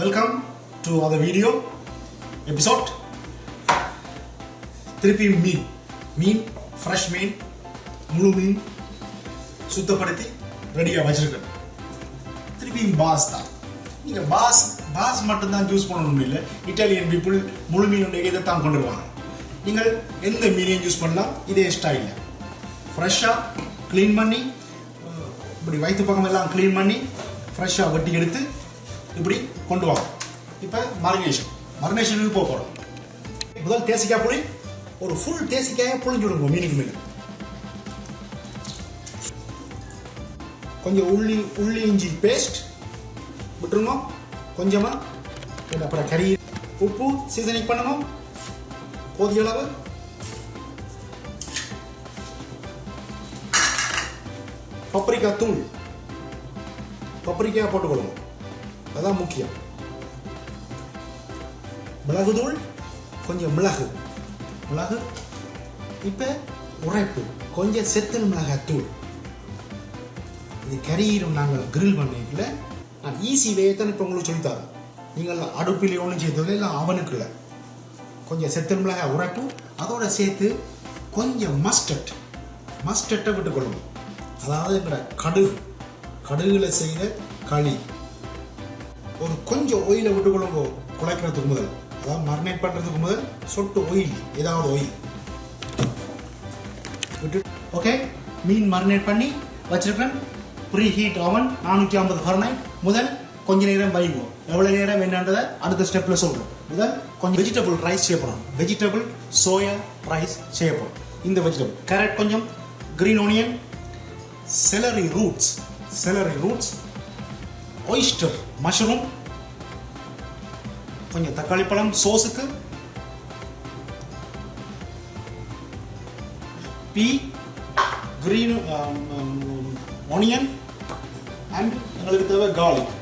Welcome to other video episode திருப்பி மீன் மீன் fresh மீன் முழு மீன் சுத்தப்படுத்தி ரெடியாக வச்சிருக்கேன். திருப்பி பாஸ் தான். நீங்கள் பாஸ் பாஸ் மட்டும்தான் சூஸ் பண்ணணும் இல்லை இட்டாலியன் பீப்புள் முழு மீனுடைய இதை தான் கொண்டு வருவாங்க. நீங்கள் எந்த மீனையும் யூஸ் பண்ணலாம் இதே ஸ்டைலில் ஃப்ரெஷ்ஷாக க்ளீன் பண்ணி இப்படி வயிற்று பக்கம் எல்லாம் க்ளீன் பண்ணி ஃப்ரெஷ்ஷாக வெட்டி எடுத்து இப்படி கொண்டு வாங்க. இப்போ மரினேஷன் மரினேஷனுக்கு போக போகிறோம் முதல் தேசிக்காய் புளி ஒரு ஃபுல் தேசிக்காயை புளிஞ்சு விடுங்க மீனுக்கு மீன். கொஞ்சம் உள்ளி உள்ளி இஞ்சி பேஸ்ட் விட்டுருங்க. கொஞ்சமாக அப்புறம் கறி உப்பு சீசனிங் பண்ணணும். போதிய அளவு. பப்ரிக்கா தூள். பப்ரிக்கா போட்டுக்கொள்ளுங்க அதான் முக்கியம். மிளகு தூள் கொஞ்சம் மிளகு. மிளகு இப்போ உரைப்பு. கொஞ்சம் செத்தல் மிளகாய் தூள் இது கறியிடும் நாங்கள் கிரில் பண்ணிக்கல நான் ஈஸி வே தான் இப்போ உங்களுக்கு சொல்லித்தரேன். நீங்கள் அடுப்பில் ஒன்றும் செய்ததில்லை இல்லை அவனுக்கு இல்லை. கொஞ்சம் செத்தல் மிளகாய் உரைப்பு அதோட சேர்த்து கொஞ்சம் மஸ்டர்ட் மஸ்டர்ட்டை விட்டுக்கொள்ளணும் அதாவது எங்களோட கடுகு. கடுகில் செய்த களி. ஒரு கொஞ்சம் ஒயிலை விட்டுக்கொள்ளுங்க. குழைக்கிறதுக்கு முதல். அதாவது மரினேட் பண்ணுறதுக்கு முதல் சொட்டு ஒயில் ஏதாவது ஒயில் விட்டு ஓகே மீன் மரினேட் பண்ணி வச்சிருக்கேன் ப்ரீ ஹீட் ஓவன் நானூற்றி ஐம்பது ஃபர்னைட் முதல் கொஞ்ச நேரம் வைவோம் எவ்வளோ நேரம் என்னன்றதை அடுத்த ஸ்டெப்பில் சொல்கிறோம் முதல் கொஞ்சம் வெஜிடபிள் ரைஸ் செய்யப்படும் வெஜிடபிள் சோயா ரைஸ் செய்யப்படும் இந்த வெஜிடபிள் கேரட் கொஞ்சம் green onion celery roots celery roots oyster mushroom கொஞ்சம் தக்காளி பழம் சோஸுக்கு பீ கிரீன் ஒனியன் அண்ட் எங்களுக்கு தேவை கார்லிக்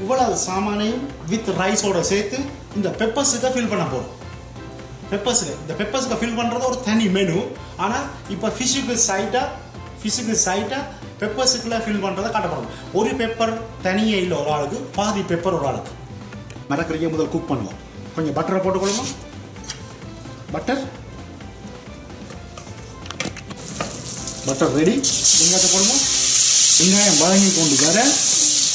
இவ்வளவு சாமானையும் வித் ரைஸோட சேர்த்து இந்த பெப்பர்ஸுக்கு ஃபில் பண்ண போகிறோம் பெப்பர்ஸுக்கு இந்த பெப்பர்ஸுக்கு ஃபில் பண்ணுறது ஒரு தனி மெனு ஆனால் இப்போ ஃபிஷ்ஷுக்கு சைட்டாக ஃபிஷ்ஷுக்கு சைட்டாக பெப்பர்ஸுக்குள்ள ஃபில் பண்ணுறதை காட்டப்படும். ஒரு பெப்பர் தனியே இல்லை ஒரு ஆளுக்கு. பாதி பெப்பர் ஒரு ஆளுக்கு. மரக்கறியை முதல் குக் பண்ணுவோம். கொஞ்சம் பட்டரை போட்டுக்கொள்ளுமா? பட்டர் பட்டர் ரெடி வெங்காயத்தை போடுவோம். வெங்காயம் வதங்கி கொண்டு வர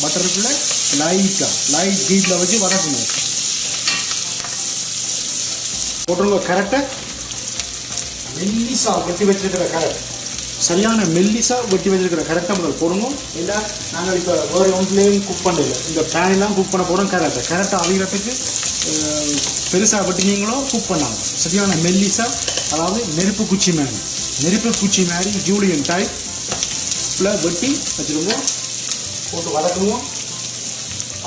பட்டருக்குள்ளே லைட்டாக லைட் ஹீட்டில் வச்சு வதக்கணும் போட்டுருங்க கரெக்டாக மெல்லிசா கட்டி வச்சிருக்கிற கரெக்ட் சரியான மெல்லிசாக வெட்டி வச்சிருக்கிற கரெக்டாக முதல் போடுங்க. இல்லை நாங்கள் இப்போ வேறு ஒன்றுலேயும் குக் பண்ணல. இந்த பேனெல்லாம் குக் பண்ண போகிறோம் கரெக்டாக கரெக்டாக அவிகிறதுக்கு பெருசாக வெட்டினீங்களோ குக் பண்ணாங்க. சரியான மெல்லிசா அதாவது நெருப்பு குச்சி மாதிரி. நெருப்பு குச்சி மாதிரி ஜூலியன் டைப்பில் வெட்டி வச்சுருவோம் போட்டு வதக்குவோம்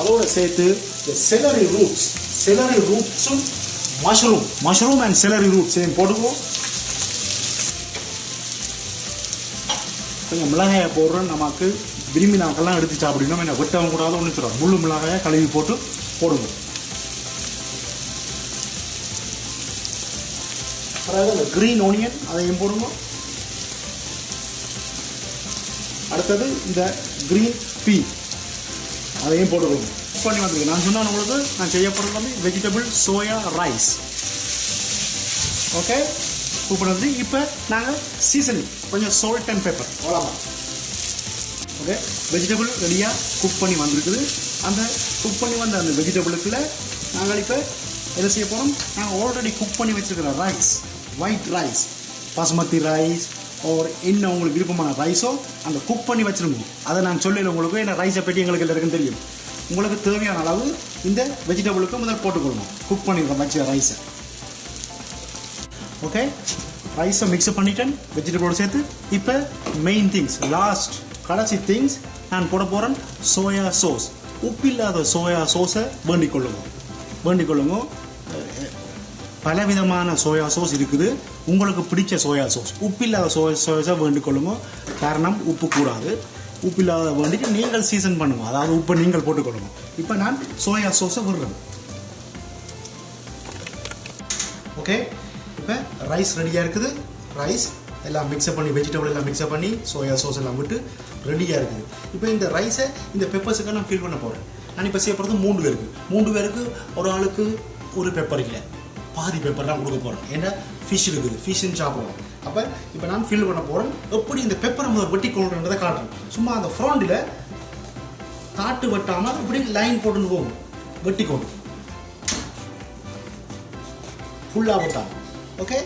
அதோடு சேர்த்து இந்த செலரி ரூட்ஸ் செலரி ரூட்ஸும் மஷ்ரூம் மஷ்ரூம் அண்ட் செலரி ரூட்ஸையும் போட்டுக்குவோம். கொஞ்சம் மிளகாயை போடுறோம் நமக்கு விரும்பி நாக்கெல்லாம் எடுத்து சாப்பிடணும். என்ன வெட்டவும் கூடாது ஒன்று சொல்கிறோம் முள்ளு மிளகாயை கழுவி போட்டு போடுங்க. அதாவது அந்த க்ரீன் ஓனியன் அதையும் போடுங்க. அடுத்தது இந்த க்ரீன் பீ அதையும் போடுவோம் பண்ணி வந்துருக்கு. நான் சொன்ன உங்களுக்கு நான் செய்யப்படுறது வந்து vegetable soya rice okay cook பண்ணது இப்போ நாங்கள் சீசனிங் கொஞ்சம் சால்ட் அண்ட் பெப்பர் அவ்வளோதான் ஓகே வெஜிடபிள் ரெடியாக குக் பண்ணி வந்திருக்குது. அந்த குக் பண்ணி வந்த அந்த வெஜிடபிளுக்குள்ள நாங்கள் இப்போ என்ன செய்ய போகிறோம் நாங்கள் ஆல்ரெடி குக் பண்ணி வச்சுருக்கிற rice white rice basmati rice or என்ன உங்களுக்கு விருப்பமான ரைஸோ அந்த குக் பண்ணி வச்சுருங்க அதை நான் சொல்லல உங்களுக்கு. ஏன்னா ரைஸை பற்றி எங்களுக்கு எல்லாருக்கும் தெரியும். உங்களுக்கு தேவையான அளவு இந்த வெஜிடபிளுக்கு முதல் போட்டுக்கொள்ளணும். குக் பண்ணிடுறோம் வச்ச ரைஸை ஓகே ரைஸை மிக்ஸ் பண்ணிட்டேன் வெஜிடபிளோட சேர்த்து. இப்போ மெயின் திங்ஸ் லாஸ்ட் கடைசி திங்ஸ் நான் போட போகிறேன் சோயா சோஸ் உப்பு இல்லாத சோயா சோஸை வேண்டிக் கொள்ளுங்க. வேண்டிக் கொள்ளுங்க. பலவிதமான சோயா சோஸ் இருக்குது. உங்களுக்கு பிடிச்ச சோயா சோஸ் உப்பில்லாத சோயா சோஸை வேண்டிக் கொள்ளுங்க. காரணம் உப்பு கூடாது. உப்பில்லாத வேண்டிட்டு நீங்கள் சீசன் பண்ணுங்க. அதாவது உப்பை நீங்கள் போட்டுக்கொள்ளுங்க இப்போ நான் சோயா சோஸை விடுறேன். ஓகே இப்போ ரைஸ் ரெடியாக இருக்குது. ரைஸ் எல்லாம் மிக்ஸப் பண்ணி வெஜிடபிள் எல்லாம் மிக்ஸப் பண்ணி சோயா சோஸ் எல்லாம் விட்டு ரெடியாக இருக்குது. இப்போ இந்த ரைஸை இந்த பெப்பர்ஸுக்காக நான் ஃபில் பண்ண போகிறேன் நான் இப்போ செய்யப்படுறது போகிறது மூன்று பேருக்கு. மூன்று பேருக்கு ஒரு ஆளுக்கு ஒரு பெப்பர் இல்லை பாதி பெப்பர் தான் கொடுக்க போகிறேன் ஏன்னா ஃபிஷ் இருக்குது. ஃபிஷ்ஷுன்னு சாப்பிடுவோம். அப்போ இப்போ நான் ஃபில் பண்ண போகிறேன் எப்படி இந்த பெப்பரை முதல் வெட்டி கொள்றதை காட்டுறேன். சும்மா அந்த ஃப்ரண்டில் காட்டு வெட்டாமல் இப்படி லைன் போட்டுன்னு போகும். வெட்டி கொண்டு ஃபுல்லாக வெட்டாமல் ஓகே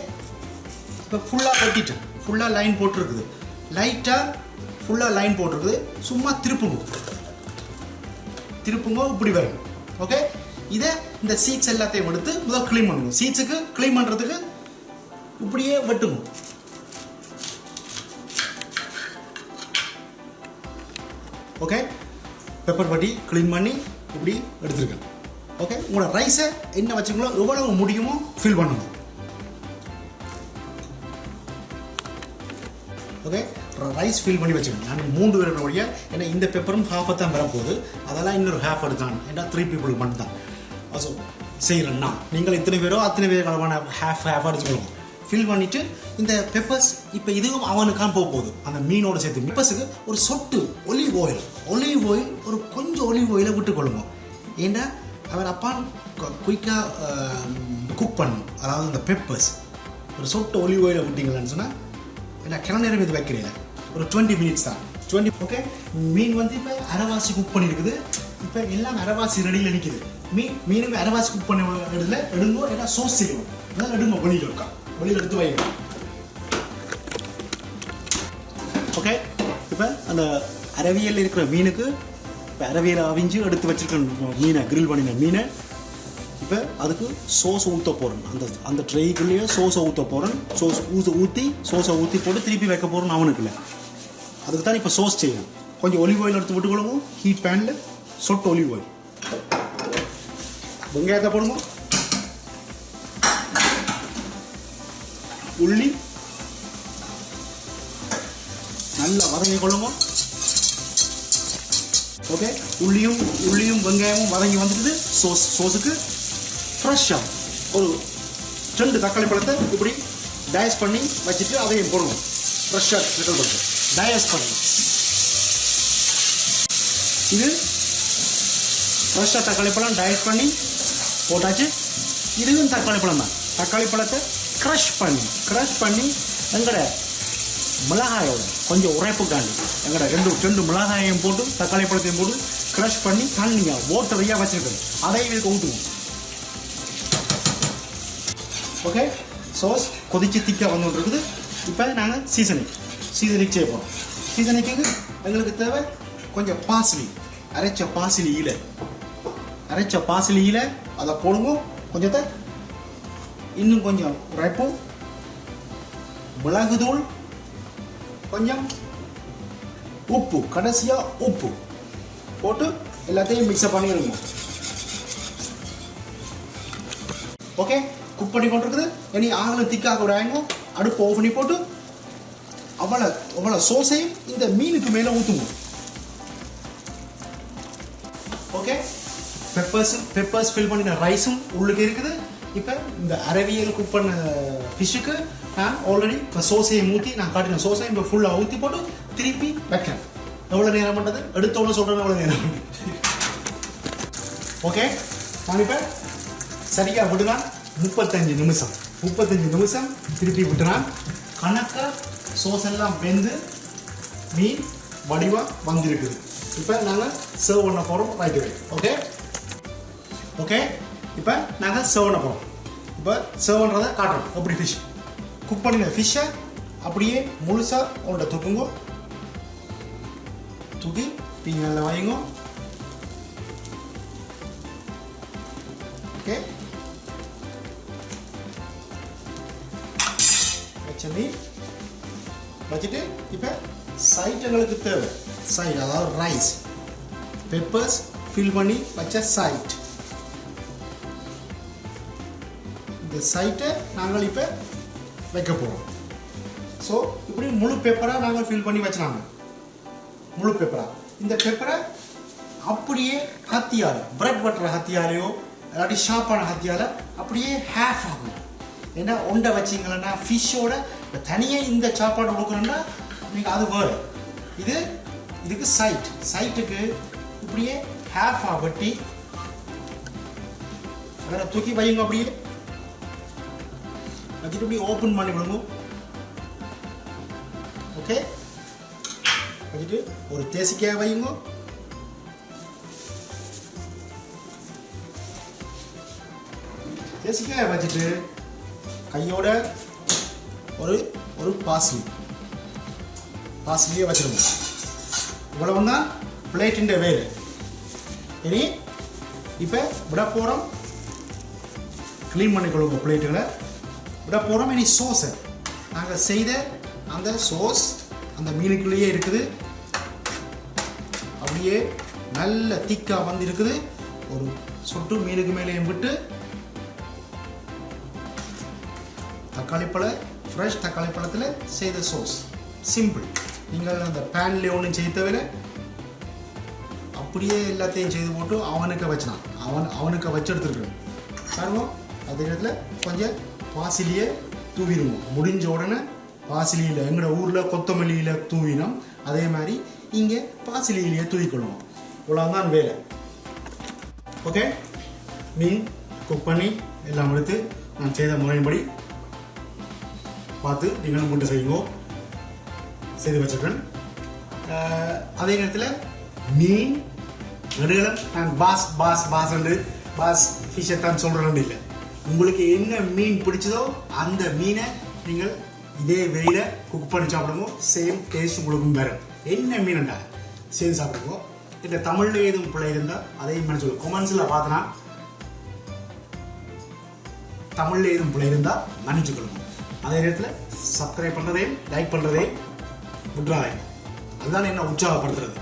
இப்போ ஃபுல்லாக வெட்டிட்டேன் ஃபுல்லாக லைன் போட்டிருக்குது. லைட்டாக ஃபுல்லாக லைன் போட்டிருக்குது. சும்மா திருப்புங்க. திருப்புங்க இப்படி வரும். ஓகே இதை இந்த சீட்ஸ் எல்லாத்தையும் எடுத்து முதல் க்ளீன் பண்ணுங்க. சீட்ஸுக்கு க்ளீன் பண்ணுறதுக்கு இப்படியே வெட்டுங்க. ஓகே பெப்பர் பட்டி க்ளீன் பண்ணி இப்படி எடுத்துருக்கேன் ஓகே உங்களோட ரைஸை என்ன வச்சுங்களோ எவ்வளவு முடியுமோ ஃபில் பண்ணுங்க. ஓகே ரைஸ் ஃபில் பண்ணி வச்சுக்கணும். நான் மூன்று பேர் ஒழிய ஏன்னா இந்த பெப்பரும் ஹாஃபை தான் வரப்போகுது. அதெல்லாம் இன்னொரு ஹாஃப் எடுத்தான். ஏன்னா த்ரீ பீப்புள் மட்டும்தான். ஸோ செய்கிறேன்னா நீங்கள் இத்தனை பேரோ அத்தனை பேர் அளவான ஹாஃப் ஹாஃப் அடிச்சுக்கணும் ஃபில் பண்ணிவிட்டு இந்த பெப்பர்ஸ் இப்போ இதுவும் அவனுக்கான போக போகுது. அந்த மீனோட சேர்த்து பெப்பர்ஸுக்கு ஒரு சொட்டு ஒலிவ் ஆயில் ஒலிவ் ஆயில் ஒரு கொஞ்சம் ஒலிவ் ஆயிலை விட்டுக்கொள்ளுங்க. ஏன்னா அவர் அப்பா குயிக்காக குக் பண்ணும் அதாவது இந்த பெப்பர்ஸ் ஒரு சொட்டு ஒலிவ் ஆயிலை விட்டிங்களான்னு சொன்னால் ஏன்னா கிளநீர் நேரம் இது வைக்கிறீங்க ஒரு டுவெண்ட்டி மினிட்ஸ் தான். டுவெண்ட்டி ஓகே மீன் வந்து இப்போ அரைவாசி குக் பண்ணியிருக்குது இப்போ எல்லாம் அரைவாசி ரெடியில் நிற்கிது மீன் மீனுமே அரைவாசி குக் பண்ண இடத்துல எடுங்கோ ஏன்னா சோஸ் செய்யணும். அதான் எடுங்க வெளியில் இருக்கா? வெளியில் எடுத்து வைங்க. ஓகே இப்போ அந்த அரவியல் இருக்கிற மீனுக்கு இப்போ அரவியல் அவிஞ்சு எடுத்து வச்சுருக்க மீனை கிரில் பண்ணின மீனை. இப்போ அதுக்கு சோஸ் ஊற்ற போகிறேன் அந்த அந்த ட்ரைக்குள்ளேயே சோஸை ஊற்ற போகிறேன் சோஸ் ஊற்ற ஊற்றி சோஸை ஊற்றி போட்டு திருப்பி வைக்க போகிறேன் அவனுக்குள்ள அதுக்கு தான் இப்போ சோஸ் செய்யணும். கொஞ்சம் ஒலிவ் ஆயில் எடுத்து விட்டுக்கொள்ளுங்க ஹீட் பேனில் சொட்டு ஒலிவ் ஆயில் வெங்காயத்தை போடுங்க. உள்ளி. நல்லா வதங்கி கொள்ளுங்க ஓகே உள்ளியும் உள்ளியும் வெங்காயமும் வதங்கி வந்துடுது. சோஸ் சோஸுக்கு ஃப்ரெஷ்ஷாக ஒரு ரெண்டு தக்காளி பழத்தை இப்படி டயஸ் பண்ணி வச்சுட்டு அதையும் போடுவோம் ஃப்ரெஷ்ஷாக ரிட்டல் பண்ணுறது டயஸ் பண்ணணும். இது ஃப்ரெஷ்ஷாக தக்காளி பழம் டயஸ் பண்ணி போட்டாச்சு. இதுவும் தக்காளி பழம் தான். தக்காளி பழத்தை க்ரஷ் பண்ணி க்ரஷ் பண்ணி எங்களோட மிளகாயோட கொஞ்சம் உரைப்புக்காண்டி எங்களோட ரெண்டு ரெண்டு மிளகாயையும் போட்டு தக்காளி பழத்தையும் போட்டு க்ரஷ் பண்ணி தண்ணியாக ஓட்டரையாக வச்சுருக்கோம் அதையும் இதுக்கு ஊட்டுவோம். ஓகே சோஸ் கொதிச்சு திக்காக வந்துட்டு இருக்குது இப்போ நாங்கள் சீசனிங் சீசனிங் செய்ய போகிறோம் சீசனிக்கு எங்களுக்கு தேவை கொஞ்சம் பாசிலி அரைச்ச பாசிலி இலை. அரைச்ச பாசிலி இலை அதை போடுங்க கொஞ்சத்தை இன்னும் கொஞ்சம் உரைப்போம் மிளகுதூள் கொஞ்சம் உப்பு கடைசியாக உப்பு போட்டு எல்லாத்தையும் மிக்ஸ்அப் பண்ணிடுங்க ஓகே குக் பண்ணி கொண்டிருக்குது இனி ஆகலும் திக்காக விடாங்க அடுப்பு ஓஃப் பண்ணி போட்டு அவ்வளோ அவ்வளோ சோஸையும் இந்த மீனுக்கு மேலே ஊற்றுங்க ஓகே பெப்பர்ஸ் பெப்பர்ஸ் ஃபில் பண்ணின ரைஸும் உள்ளுக்கு இருக்குது. இப்போ இந்த அரவியல் குக் பண்ண ஃபிஷ்ஷுக்கு நான் ஆல்ரெடி இப்போ சோசையை ஊற்றி நான் காட்டின சோசையும் இப்போ ஃபுல்லாக ஊற்றி போட்டு திருப்பி வைக்கிறேன். எவ்வளோ நேரம் பண்ணுறது எடுத்தோன்னு சொல்கிறேன் எவ்வளோ நேரம் ஓகே நான் இப்போ சரியாக விடுதான் முப்பத்தஞ்சு நிமிஷம். முப்பத்தஞ்சு நிமிஷம் திருப்பி விட்டுனா கணக்காக சோஸ் எல்லாம் வெந்து மீன் வடிவாக வந்திருக்குது. இப்போ நாங்கள் சர்வ் பண்ண போகிறோம் ரைட் வே ஓகே ஓகே இப்போ நாங்கள் சர்வ் பண்ண போகிறோம் இப்போ சர்வ் பண்ணுறதை காட்டுறோம். எப்படி ஃபிஷ் குக் பண்ணின ஃபிஷ்ஷை அப்படியே முழுசாக உங்கள்கிட்ட தூக்குங்க. தூக்கி நீங்கள் நல்லா ஓகே வச்ச வச்சுட்டு இப்போ சைட் எங்களுக்கு தேவை. சைட் அதாவது ரைஸ் பெப்பர்ஸ் ஃபில் பண்ணி வச்ச சைட் இந்த சைட்டை நாங்கள் இப்போ வைக்க போகிறோம் ஸோ இப்படி முழு பேப்பராக நாங்கள் ஃபில் பண்ணி வச்சுனாங்க முழு பேப்பராக இந்த பேப்பரை அப்படியே ஹத்தியால் பிரெட் பட்டர் ஹத்தியாலையோ இல்லாட்டி ஷார்ப்பான ஹத்தியால் அப்படியே ஹேஃப் ஆகும். ஏன்னா உண்டை வச்சிங்கன்னா ஃபிஷ்ஷோட இப்போ தனியாக இந்த சாப்பாடு கொடுக்குறோன்னா நீங்கள் அது வேறு இது இதுக்கு சைட் சைட்டுக்கு இப்படியே ஹேஃபாக வெட்டி வேற தூக்கி வையுங்க அப்படியே. வச்சுட்டு இப்படி ஓப்பன் பண்ணி விடுங்க ஓகே வச்சுட்டு ஒரு தேசிக்காய் வையுங்க. தேசிக்காய் வச்சுட்டு கையோட ஒரு ஒரு பாஸ்லி பாஸ்லியே வச்சிருங்க. இவ்வளவு தான் பிளேட்டின் வேறு. இனி இப்போ விட போகிறோம் க்ளீன் பண்ணி கொடுங்க பிளேட்டுகளை விட போகிறோம் இனி சோஸை நாங்கள் செய்த அந்த சோஸ் அந்த மீனுக்குள்ளேயே இருக்குது. அப்படியே நல்ல திக்காக வந்து இருக்குது ஒரு சொட்டு மீனுக்கு மேலேயும் விட்டு தக்காளி பழ ஃப்ரெஷ் தக்காளி பழத்தில் செய்த சோஸ் சிம்பிள் நீங்கள் அந்த பேன்லேயே ஒன்றும் செய்ய தவிர அப்படியே எல்லாத்தையும் செய்து போட்டு அவனுக்கு வச்சினான் அவன் அவனுக்கு வச்சு எடுத்துருக்கணும். காரணம் அதே நேரத்தில் கொஞ்சம் பாசிலியை தூவிடுவோம் முடிஞ்ச உடனே பாசிலியில் எங்களோட ஊரில் கொத்தமல்லியில் தூவினோம். அதே மாதிரி இங்கே பாசிலியிலேயே தூவிக்கொள்ளுவோம் இவ்வளோதான் வேலை. ஓகே மீன் குக் பண்ணி எல்லாம் எடுத்து நான் செய்த முறையின்படி பார்த்து நீங்களும் கொண்டு செய்யுங்க செய்து வச்சிருக்கேன் அதே நேரத்தில் மீன் நடுவில் நான் பாஸ் பாஸ் பாஸ் என்று பாஸ் ஃபிஷை தான் சொல்கிறேன்னு இல்லை. உங்களுக்கு என்ன மீன் பிடிச்சதோ அந்த மீனை நீங்கள் இதே வெளியில் குக் பண்ணி சாப்பிடுங்க. சேம் டேஸ்ட் உங்களுக்கும் வரும். என்ன மீன்டா செய்து சாப்பிடுங்க. இல்லை தமிழில் ஏதும் பிள்ளை இருந்தால் அதையும் பண்ண சொல்லுங்க கொமெண்ட்ஸில் பார்த்தனா தமிழில் ஏதும் பிள்ளை இருந்தால் மன்னிச்சுக்கொள்ளுங்க. அதே நேரத்தில் சப்ஸ்கிரைப் பண்ணுறதையும் லைக் பண்ணுறதையும் விட்றாதீங்க அதுதான் என்ன உற்சாகப்படுத்துறது.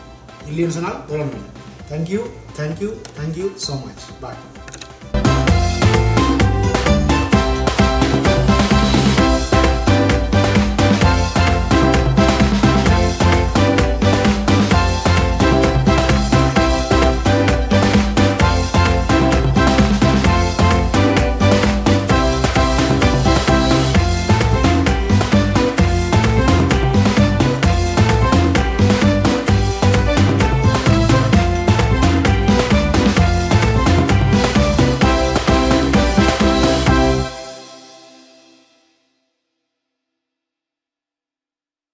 இல்லைன்னு சொன்னால் வேணும் thank you thank you thank you so much bye